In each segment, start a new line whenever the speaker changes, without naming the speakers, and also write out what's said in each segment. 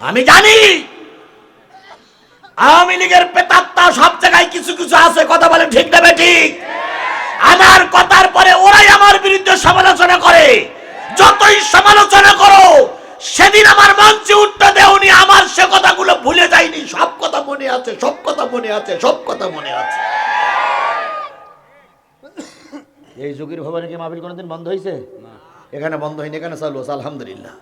আমি জানি। আওয়ামী লীগের পেতাত্তা সব জায়গায় কিছু কিছু আছে কথা বলে ঠিক না ঠিক আমার কথার পরে ওরাই আমার বিরুদ্ধে সমালোচনা করে। যতই সমালোচনা করো সেদিন আমার মঞ্চে উঠতে দেওনি আমার সে কথাগুলো ভুলে যায়নি সব কথা মনে আছে সব কথা মনে আছে সব কথা মনে আছে। এই যুগের ভবনে কি মাহফিল কোনোদিন বন্ধ হয়েছে এখানে বন্ধ হয়নি এখানে চালু আছে আলহামদুলিল্লাহ।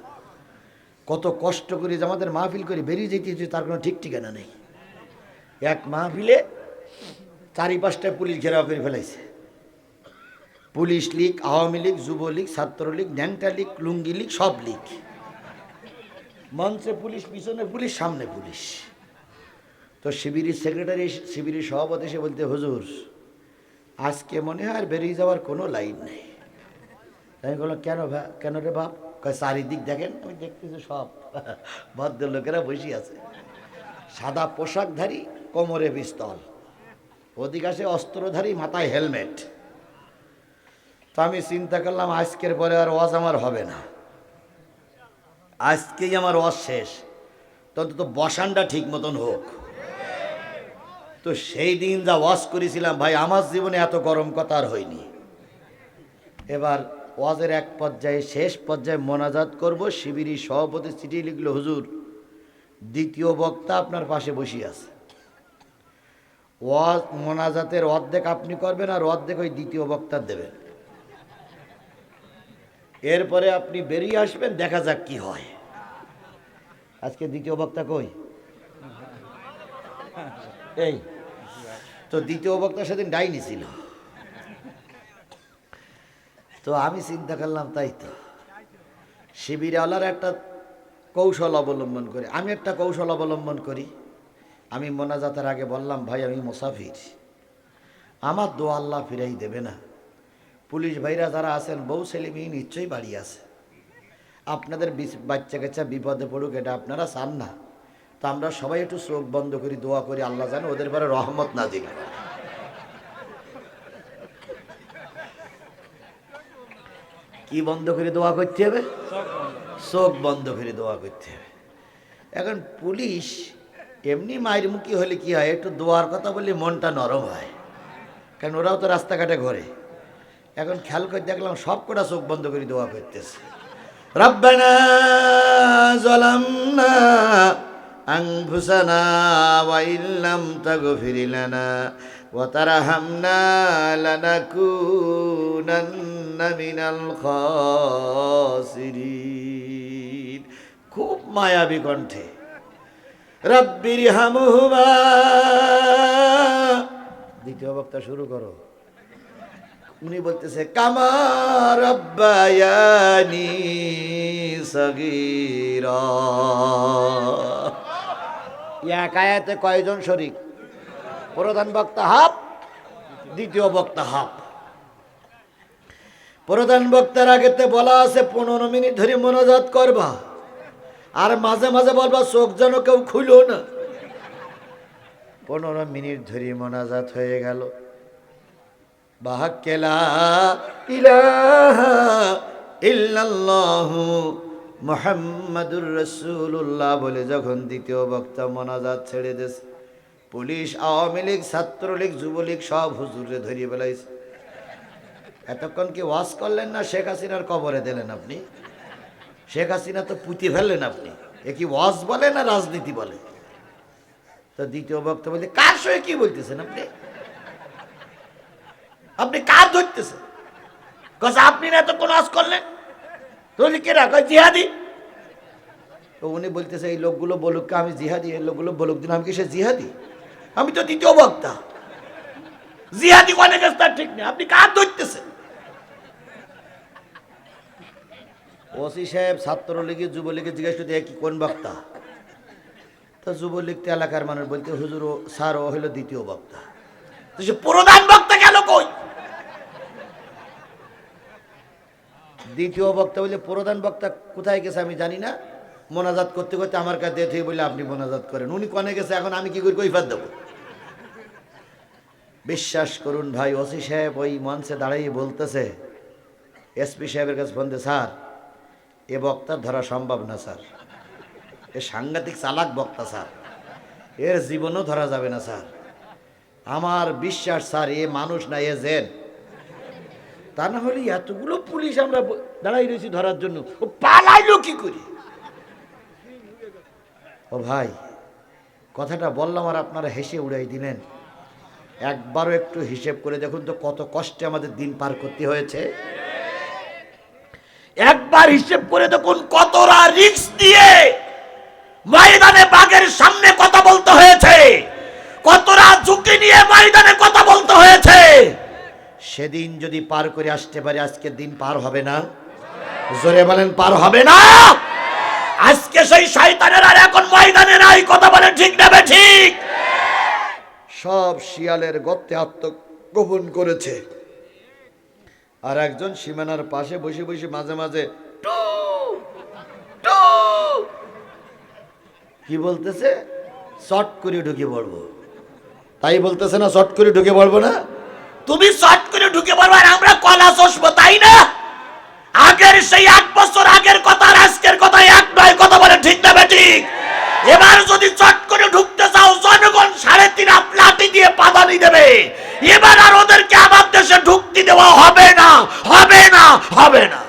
কত কষ্ট করে যে আমাদের মাহফিল করে বেরিয়ে যেতে হচ্ছে তার কোনো ঠিক ঠিকানা নেই। এক মাহফিলে চারি পাঁচটায় পুলিশ ঘেরাও করে ফেলাইছে। পুলিশ লীগ, আওয়ামী লীগ, যুবলীগ, ছাত্রলীগ ন্যাংটা লীগ, লুঙ্গি লীগ, সব লীগ। মঞ্চে পুলিশ, পিছনে পুলিশ, সামনে পুলিশ। তো শিবিরের সেক্রেটারি, শিবিরের সভাপতি এসে বলতে, হুজুর, আজকে মনে হয় আর বেরিয়ে যাওয়ার কোনো লাইন নেই। আমি বললাম, কেন ভা, কেন রে বাপ? চারিদিক দেখেন, আমি দেখতেছি সব ভদ্রলোকেরা বসে আছে। সাদা পোশাকধারী, কোমরে পিস্তল। অধিকাংশে অস্ত্রধারী, মাথায় হেলমেট। তো আমি চিন্তা করলাম, আজকের পরে আর ওয়াজ আমার হবে না। আজকেই আমার ওয়াজ শেষ। তো বসানটা ঠিক মতন হোক। তো সেই দিন যা ওয়াজ করেছিলাম, ভাই, আমার জীবনে এত গরম কথা আর হয়নি। এবার ওয়াজের এক পর্যায়ে, শেষ পর্যায়ে মোনাজাত করব শিবিরি সভাপতি চিঠি লিখলো, হুজুর, দ্বিতীয় বক্তা আপনার পাশে বসে আছে। ওয়াজ, মোনাজাতের অর্ধেক আপনি করবেন আর অর্ধেক ওই দ্বিতীয় বক্তার দেবেন। এরপরে আপনি বেরিয়ে আসবেন, দেখা যাক কি হয়। আজকে দ্বিতীয় বক্তা কই? এই, তো দ্বিতীয় বক্তা সেদিন ডাইনি ছিল। তো আমি চিন্তা করলাম, তাই তো। শিবিরওয়ালার একটা কৌশল অবলম্বন করে। আমি একটা কৌশল অবলম্বন করি। আমি মোনাজাতের আগে বললাম, ভাই, আমি মুসাফির। আমার দো আল্লাহ ফিরাই দেবে না। পুলিশ ভাইরা যারা আছেন, বউ, ছেলে, মেয়ে নিশ্চয়ই বাড়ি আছে। আপনাদের বাচ্চা কাচ্চা বিপদে পড়ুক, এটা আপনারা চান না। তো আমরা সবাই একটু চোখ বন্ধ করি, দোয়া করি, আল্লাহ জানে ওদের পরে রহমত না দিন কি বন্ধ করে দোয়া করতে হবে? চোখ বন্ধ। করে দোয়া করতে হবে। এখন পুলিশ এমনি মায়ের মুখী হলে কি হয়? একটু দোয়ার কথা বললে মনটা নরম হয়। কারণ ওরাও তো রাস্তাঘাটে ঘরে। এখন খেয়াল করে দেখলাম সব কটা চোখ বন্ধ করে দোয়া করতেছে। রব্বানা জলামনা ইল্লাম লানা ওয়া তারহামনা লানাকুনান্না খুব মায়াবী কণ্ঠে। রব্বির হামহুমা দ্বিতীয় বক্তা শুরু করো। উনি বলতেছে কামার আব্বায়ানি সগীরা। এক আয়াতে কয়জন শরিক? প্রধান বক্তা হাফ দ্বিতীয় বক্তা হাফ প্রধান বক্তার আগেতে বলা আছে, পনেরো মিনিট ধরে মনোজাত করবা। আর মাঝে মাঝে বলবা, চোখ যেন কেউ খুলো না। পনেরো মিনিট ধরে মোনাজাত হয়ে গেল। বাহাক্কেলা মুহাম্মাদুর রাসূলুল্লাহ বলে যখন দ্বিতীয় বক্তা মোনাজাত ছেড়ে দিয়েছে পুলিশ, আওয়ামী লীগ, ছাত্রলীগ, যুবলীগ সব হুজুরে ধরিয়ে বেলাইছে এতক্ষণ কি ওয়াজ করলেন না শেখ হাসিনার কবরে দিলেন আপনি? শেখ হাসিনা তো পুঁতি ফেললেন আপনি। এ কি ওয়াজ বলে না রাজনীতি বলে? তো দ্বিতীয় বক্তা বলতে কার সঙ্গে কি বলতেছেন আপনি? আপনি কার ধরতেছেন? কস, আপনি না তো কোন করলেন? তুমি কে রাখো, জিহাদি? তো উনি বলতেছে, এই লোকগুলো বলুক আমি জিহাদি, এই লোকগুলো বলুক দিন আমি কি সে জিহাদি? আমি তো দ্বিতীয় বক্তা। জিহাদি অনেক তার ঠিক নেই। আপনি কার ধরতেছেন? ওসি সাহেব ছাত্রলীগের যুবলীগের জিজ্ঞেস করতে কি কোন বক্তা? তো যুবলীগ তো এলাকার মানুষ বলতে হুজুর ও স্যার ও হলো দ্বিতীয় বক্তা। তো সে প্রধান বক্তা গেল কই? দ্বিতীয় বক্তা বলে প্রধান বক্তা কোথায় গেছে আমি জানি না। মোনাজাত করতে করতে আমার কাছে দিয়ে বলে আপনি মোনাজাত করেন। উনি কনে গেছে এখন আমি কি করে কৈফাত দেবো? বিশ্বাস করুন ভাই, ওসি সাহেব ওই মঞ্চে দাঁড়িয়ে বলতেছে এসপি সাহেবের কাছে ফোন স্যার, এ বক্তার ধরা সম্ভব না, স্যার। এ সাংঘাতিক চালাক বক্তা, স্যার। এর জীবনও ধরা যাবে না, স্যার। আমার বিশ্বাস, স্যার, এ মানুষ না, এ জেন। তা না হলে এতগুলো পুলিশ আমরা দাঁড়াই রয়েছি ধরার জন্য। ও পালাইলো কি করে? ও ভাই, কথাটা বললাম আর আপনারা হেসে উড়াই দিলেন। একবারও একটু হিসেব করে দেখুন তো কত কষ্টে আমাদের দিন পার করতে হয়েছে। একবার হিসেব করে দেখুন কতটা রিস্ক দিয়ে ময়দানে বাঘের সামনে কথা বলতে হয়েছে। কতটা ঝুঁকি নিয়ে ময়দানে কথা বলতে হয়েছে। সেদিন যদি পার করে আসতে পারে, আজকে দিন পার হবে না। জোরে বলেন, পার হবে না। আজকে সেই শয়তানের আর এখন ময়দানে নাই, কথা বলেন ঠিক নেবে ঠিক? সব শিয়ালের গর্তে আত্মগোপন করেছে। আর একজন সীমানার পাশে বসে বসে মাঝে মাঝে। কি বলতেছে? শর্ট করে ঢুকে পড়ব। তাই বলতেছে না শর্ট করে ঢুকে পড়ব না? তুমি শর্ট করে ঢুকে পড়ব আর আমরা কলা চষবো, তাই না? আগের সেই এক বছর আগের কথা আর আজকের কথা এক নয়, কথা বলে ঠিক না ঠিক? এবার যদি চট করে ঢুকতে চাও, জনগণ সাড়ে তিন হাত লাঠি দিয়ে পাদানি দেবে এবার আর ওদেরকে আমার দেশে ঢুকতে দেওয়া হবে না হবে না হবে না।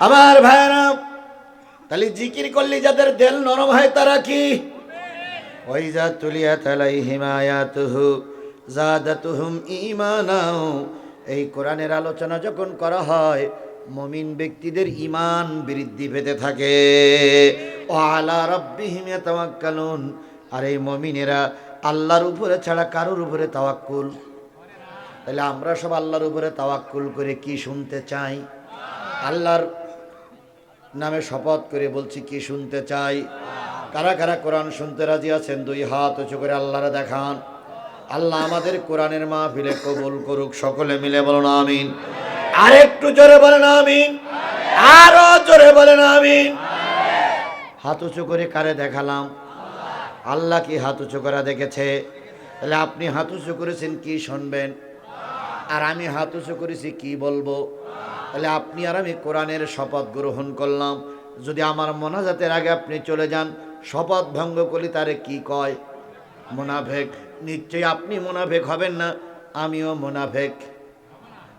আমার ভাইরা তাহলে জিকির করলে যাদের দেল নরম হয় তারা কি? ওইজা তুলিয়া তালাই হিমায়াত হিমায়াতুহু জাদাতুহুম ঈমানাও এই কোরআনের আলোচনা যখন করা হয়, মমিন ব্যক্তিদের ইমান বৃদ্ধি পেতে থাকে। ও আলা রব্বিহিম ইয়াতাওয়াক্কালুন। আর এই মমিনেরা আল্লাহর উপরে ছাড়া কারোর উপরে তাওয়াক্কুল? তাহলে আমরা সব আল্লাহর উপরে তাওয়াক্কুল করে কি শুনতে চাই? আল্লাহর নামে শপথ করে বলছি, কি শুনতে চাই? কারা কারা কোরআন শুনতে রাজি আছেন? দুই হাত উঁচু করে আল্লাহরা দেখান। আল্লাহ আমাদের কোরআনের মাহফিলে কবুল করুক, সকলে মিলে বলুন আমিন। আর একটু জোরে বলেন আমিন। আরও জোরে বলেন আমিন। হাত উঁচু করে কারে দেখালাম? আল্লাহ কি হাত উঁচু করা দেখেছে? তাহলে আপনি হাত উঁচু করেছেন কি শুনবেন? আর আমি হাত উঁচু করেছি কি বলব? তাহলে আপনি আর আমি কোরআনের শপথ গ্রহণ করলাম। যদি আমার মোনাজাতের আগে আপনি চলে যান, শপথ ভঙ্গ করি তারে কি কয়? মোনাফেক। নিশ্চয়ই আপনি মোনাফেক হবেন না, আমিও মোনাফেক।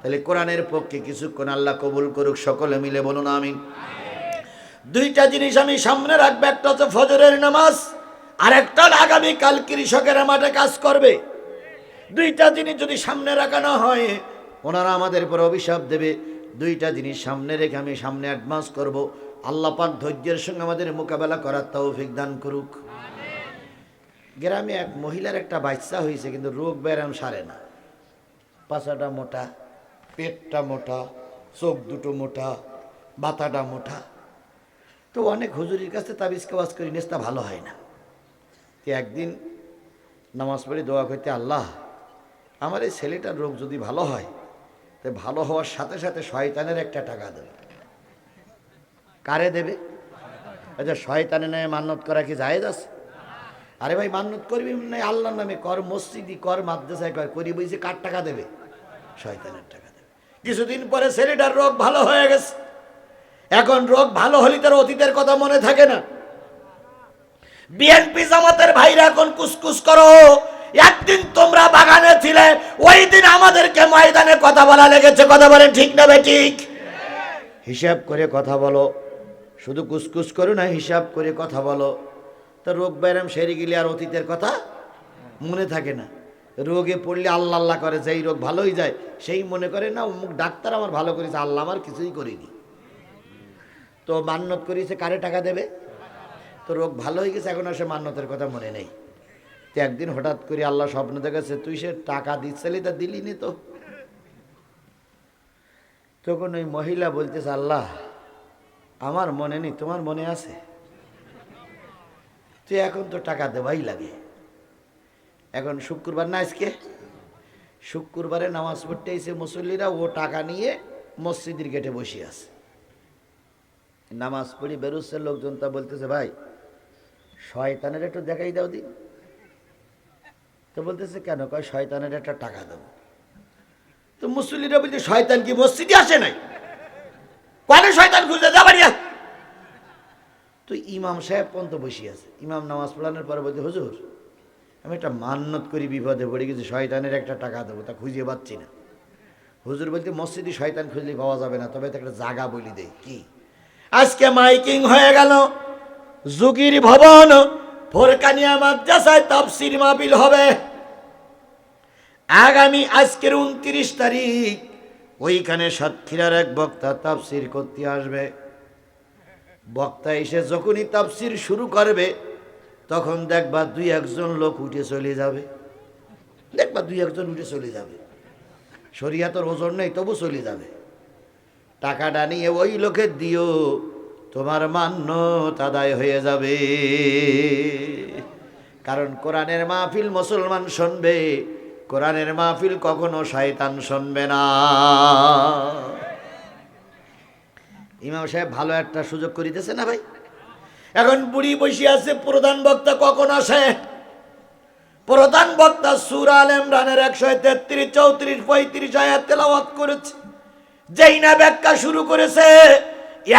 তাহলে কোরআনের পক্ষে কিছুক্ষণ আল্লাহ কবুল করুক, সকলে মিলে বলুন আমিন। দুইটা জিনিস আমি সামনে রাখব, একটা হচ্ছে ফজরের নামাজ, আর একটা আগামীকাল কৃষকের মাঠে কাজ করবে। দুইটা জিনিস যদি সামনে রাখা না হয়, ওনারা আমাদের উপর অভিশাপ দেবে। দুইটা জিনিস সামনে রেখে আমি সামনে অ্যাডভান্স করব। আল্লাহ পাক ধৈর্যের সঙ্গে আমাদের মোকাবেলা করার তৌফিক দান করুক। গ্রামে এক মহিলার একটা বাচ্চা হয়েছে, কিন্তু রোগ ব্যায়াম সারে না। পাছাটা মোটা, পেটটা মোটা, চোখ দুটো মোটা, মাথাটা মোটা। তো অনেক হুজুরির কাছে তাবিজ কাবাজ করি, নেস্তা ভালো হয় না। তো একদিন নামাজ পড়ে দোয়া করতে, আল্লাহ, আমার এই ছেলেটার রোগ যদি ভালো হয়, তো ভালো হওয়ার সাথে সাথে শয়তানের একটা টাকা দেবে। কারে দেবে? আচ্ছা শয়তানে নয় মান্যত করা কি জায়েজ আছে? আরে ভাই মান্যত করবি? নাই, আল্লাহর নামে কর মসজিদি কর, মাদ্রাসায় কর, করি বইছে কার টাকা দেবে? শয়তানের টাকা দেবে। কিছুদিন পরে ছেলেটার রোগ ভালো হয়ে গেছে। এখন রোগ ভালো হলে তার অতীতের কথা মনে থাকে না। বিএনপি জামাতের ভাইরা এখন কুসকুস করো। একদিন তোমরা বাগানে ছিলে, ওই দিন আমাদেরকে ময়দানে কথা বলা লেগেছে। কথা বলে ঠিক না ঠিক? হিসাব করে কথা বলো। শুধু কুসকুস করো না, হিসাব করে কথা বলো। তো রোগ ব্যায়াম সেরে গেলে আর অতীতের কথা মনে থাকে না। রোগে পড়লে আল্লাহ আল্লাহ করে, যেই রোগ ভালোই যায় সেই মনে করে, না, অমুক ডাক্তার আমার ভালো করেছে, আল্লাহ আমার কিছুই করিনি। তো মান্যত করিয়েছে, কারে টাকা দেবে? তো রোগ ভালো হয়ে গেছে, এখন আর সে মান্যতের কথা মনে নেই। তো একদিন হঠাৎ করে আল্লাহ স্বপ্ন দেখেছে তুই সে টাকা দিচ্ছিলি তা দিলি নি তো? তখন ওই মহিলা বলতেছে, আল্লাহ, আমার মনে নেই, তোমার মনে আছে? তুই এখন তো টাকা দেওয়াই লাগে। এখন শুক্রবার না আজকে? শুক্রবারে নামাজ পড়তে এসে মুসল্লিরা ও টাকা নিয়ে মসজিদের গেটে বসে আছে। নামাজ পড়ি বেরোচ্ছে, লোকজন তা বলতেছে, ভাই, শয়তানের একটু দেখাই দাও দিন তো বলতেছে, কেন? কয়, শয়তানের একটা টাকা দেবো। তো মুসল্লিরা বলছে, শয়তান কি মসজিদে আসে নাই? কনে শয়তান খুঁজতে যা বাড়িয়া তো ইমাম সাহেব পর্যন্ত বসে আছে। ইমাম নামাজ পড়ানোর পরে বলতে হুজুর, আমি একটা মান্নত করি বিপদে পড়ে গেছি, শয়তানের একটা টাকা দেবো, তা খুঁজে পাচ্ছি না। হুজুর বলতে মসজিদে শয়তান খুঁজলে পাওয়া যাবে না, তবে একটা জাগা বলি দেয় কি? আজকে মাইকিং হয়ে গেল যুগির ভবন, ফোরকানিয়া মাদ্রাসায় তাফসির মাহফিল হবে। আগামী আজকের উনত্রিশ তারিখ, ওইখানে সাতক্ষীরার এক বক্তা তাফসির করতে আসবে। বক্তা এসে যখনই তাফসির শুরু করবে, তখন দেখবা দুই একজন লোক উঠে চলে যাবে। দেখবা দুই একজন উঠে চলে যাবে। শরিয়াতর ওজন নেই, তবু চলে যাবে। টাকাটা নিয়ে ওই লোকের দিও, তোমার মান্য তাদায় হয়ে যাবে। কারণ কোরআনের মাহফিল মুসলমান শুনবে, কোরআনের মাহফিল কখনো শয়তান শুনবে না। ইমাম সাহেব ভালো একটা সুযোগ করিতেছে না ভাই? এখন বুড়ি বসে আছে, প্রধান বক্তা কখন আসে? প্রধান বক্তা সুর আল ইমরানের একশো তেত্রিশ, চৌত্রিশ, পঁয়ত্রিশ আয়াত তেলাওয়াত করেছে। যেই না ব্যাখ্যা শুরু করেছে,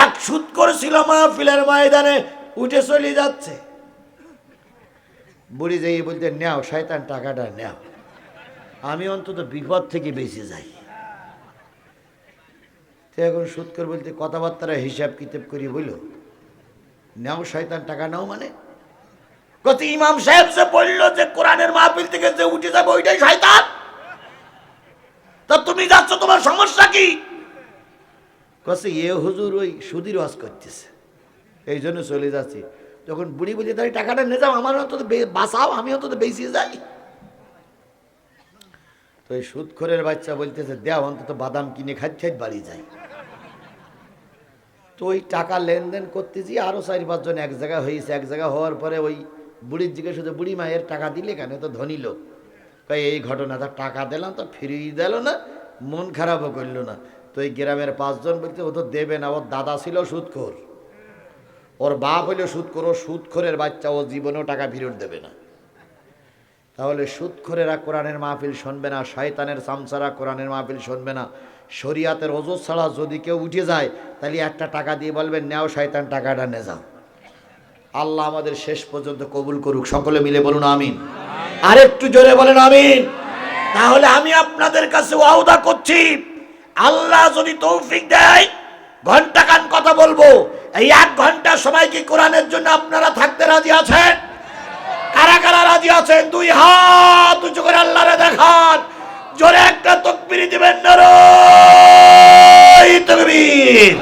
এক সুদ করেছিল মাহফিলের ময়দানে, উঠে চলে যাচ্ছে। বুড়ি যেই বলতে নেও, শয়তান টাকাটা নেও। আমি অন্তত বিপদ থেকে বেঁচে যাই। এখন সুদ করে বলতে কথাবার্তারা হিসাব কিতাব করি বলল নেও শয়তান, টাকা নাও মানে? কত ইমাম সাহেব সে বলল যে কোরআনের মাহফিল থেকে যে উঠে যাবে ওইটাই শয়তান। তা তুমি যাচ্ছ, তোমার সমস্যা কি? কসে এ হুজুর ওই সুদির ওয়াজ করতেছে। এই জন্য চলে যাচ্ছি। তখন বুড়ি বলি তাই টাকাটা নিয়ে যাও, আমার অন্তত বাঁচাও, আমি অন্তত বেশি যাই। তো এই সুদখোরের বাচ্চা বলতেছে, দেও, অন্তত বাদাম কিনে খাইতে বাড়ি যাই। তো ওই টাকা লেনদেন করতেছি আরও চারি পাঁচজন এক জায়গায় হয়েছে, এক জায়গায় হওয়ার পরে ওই বুড়ির জিজ্ঞেস হচ্ছে বুড়ি মায়ের টাকা দিলে কেন? তো ধনী লোক। কই এই ঘটনা তা টাকা দিলাম, তো ফিরিয়ে দিল না, মন খারাপও করল না। তো এই গ্রামের পাঁচজন বলতে ও তো দেবে না, ওর দাদা ছিল সুদখোর ওর বাপ হইল সুদখোর ও সুদখোরের বাচ্চা, ও জীবনেও টাকা ফেরত দেবে না। তাহলে সুদখোরেরা কোরআনের মাহফিল শুনবে না, শয়তানের সামসারা কোরআনের মাহফিল শুনবে না। শরিয়াতের ওজোর ছাড়া যদি কেউ উঠে যায় তাহলে একটা টাকা দিয়ে বলবেন নেও শয়তান টাকাটা নে যাও। আল্লাহ আমাদের শেষ পর্যন্ত কবুল করুক। সকলে মিলে বলুন আমিন। আর একটু জোরে বলেন আমিন। তাহলে আমি আপনাদের কাছে ওয়াদা করছি আল্লাহ যদি তৌফিক দেয় ঘণ্টা কান কথা বলব। এই এক ঘণ্টা সময় কি কোরআনের জন্য আপনারা থাকতে রাজি আছেন? কারা কারা রাজি আছেন? দুই হাত উঁচু করে আল্লাহরে দেখান। জোরে একটা তকবির দিবেন নারায় তকবীর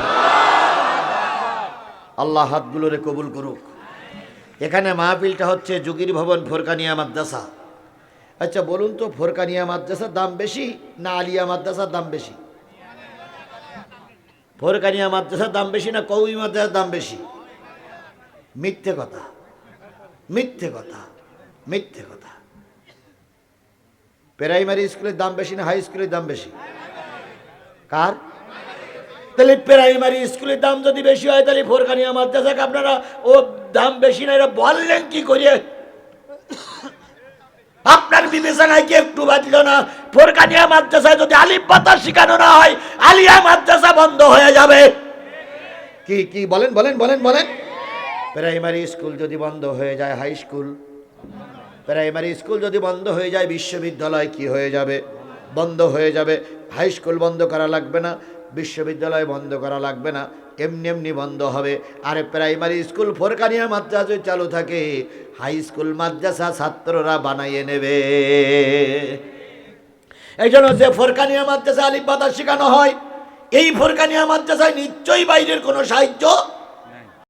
আল্লাহ হাতগুলোরে কবুল করুক। এখানে মাহফিলটা হচ্ছে যুগির ভবন ফোরকানিয়া মাদ্রাসা। আচ্ছা বলুন তো, ফোরকানিয়া মাদ্রাসার দাম বেশি না আলিয়া মাদ্রাসার দাম বেশি? ফোরকানিয়া মাদ্রাসার দাম বেশি না কৌই মাদ্রাসার দাম বেশি? মিথ্যে কথা। মিথ্যে কথা। মিথ্যে কথা। প্রাইমারি স্কুলের দাম বেশি না হাই স্কুলের দাম বেশি? কার? তাহলে প্রাইমারি স্কুলের দাম যদি বেশি হয় তাহলে ফোরখানিয়া মাদ্রাসাকে আপনারা ও দাম বেশি না এটা বললেন কি করিয়ে আপনার বিবেচনায় কি একটু বাঁচল না? ফোরকানিয়া মাদ্রাসায় যদি আলিফ পাতা শেখানো না হয় আলিয়া মাদ্রাসা বন্ধ হয়ে যাবে। কি কি বলেন বলেন বলেন বলেন। প্রাইমারি স্কুল যদি বন্ধ হয়ে যায় হাই স্কুল প্রাইমারি স্কুল যদি বন্ধ হয়ে যায় বিশ্ববিদ্যালয় কি হয়ে যাবে? বন্ধ হয়ে যাবে। হাই স্কুল বন্ধ করা লাগবে না। বিশ্ববিদ্যালয় বন্ধ করা লাগবে না। এমনি এমনি বন্ধ হবে। আর প্রাইমারি স্কুল ফোরকানিয়া মাদ্রাসা চালু থাকে। হাই স্কুল মাদ্রাসা ছাত্ররা বানাইয়ে নেবে। এই জন্য যে ফোরকানিয়া মাদ্রাসা আলিফ বাতা শেখানো হয়, এই ফোরকানিয়া মাদ্রাসায় নিশ্চয়ই বাইরের কোনো সাহায্য